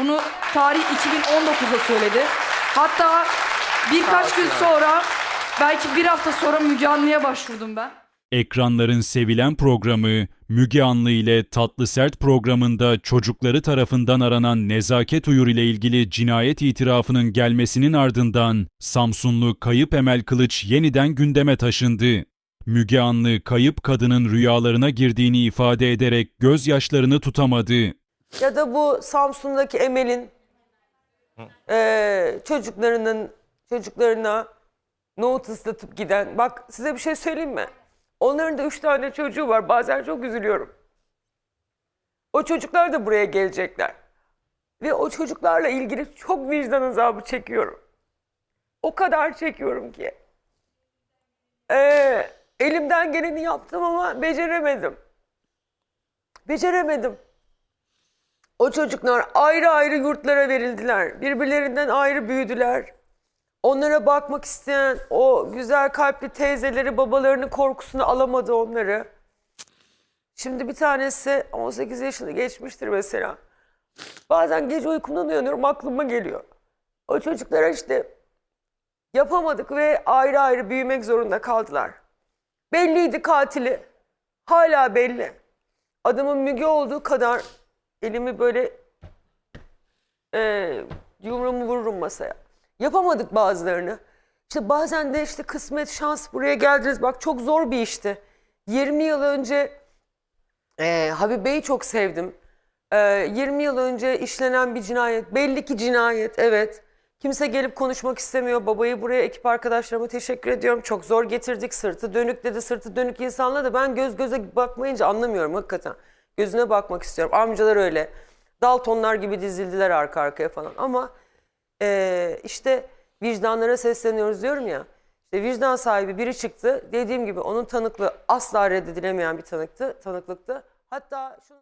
Bunu tarih 2019'da söyledi. Hatta birkaç gün sonra belki bir hafta sonra Müge Anlı'ya başvurdum ben. Ekranların sevilen programı Müge Anlı ile Tatlı Sert programında çocukları tarafından aranan Nezaket Uyur ile ilgili cinayet itirafının gelmesinin ardından Samsunlu kayıp Emel Kılıç yeniden gündeme taşındı. Müge Anlı kayıp kadının rüyalarına girdiğini ifade ederek gözyaşlarını tutamadı. Ya da bu Samsun'daki Emel'in eee, çocuklarının çocuklarına nohut ıslatıp giden. Bak size bir şey söyleyeyim mi? Onların da üç tane çocuğu var. Bazen çok üzülüyorum. O çocuklar da buraya gelecekler. Ve o çocuklarla ilgili çok vicdan azabı çekiyorum. O kadar çekiyorum ki. Eee, elimden geleni yaptım ama beceremedim. Beceremedim. O çocuklar ayrı ayrı yurtlara verildiler. Birbirlerinden ayrı büyüdüler. Onlara bakmak isteyen o güzel kalpli teyzeleri babalarının korkusunu alamadı onları. Şimdi bir tanesi 18 yaşını geçmiştir mesela. Bazen gece uykumdan uyanıyorum aklıma geliyor. O çocuklara işte yapamadık ve ayrı ayrı büyümek zorunda kaldılar. Belliydi katili. Hala belli. Adamın Müge olduğu kadar elimi böyle e, yumruğumu vururum masaya. Yapamadık bazılarını. İşte bazen de işte kısmet, şans buraya geldiniz. Bak çok zor bir işti. 20 yıl önce e, Habibe'yi çok sevdim. E, 20 yıl önce işlenen bir cinayet. Belli ki cinayet, evet. Kimse gelip konuşmak istemiyor. Babayı buraya ekip arkadaşlarıma teşekkür ediyorum. Çok zor getirdik. Sırtı dönük dedi. Sırtı dönük insanla da ben göz göze bakmayınca anlamıyorum hakikaten. Gözüne bakmak istiyorum. Amcalar öyle. Daltonlar gibi dizildiler arka arkaya falan. Ama eee, işte vicdanlara sesleniyoruz diyorum ya. İşte vicdan sahibi biri çıktı. Dediğim gibi onun tanıklığı asla reddedilemeyen bir tanıktı, tanıklıktı. Hatta şunu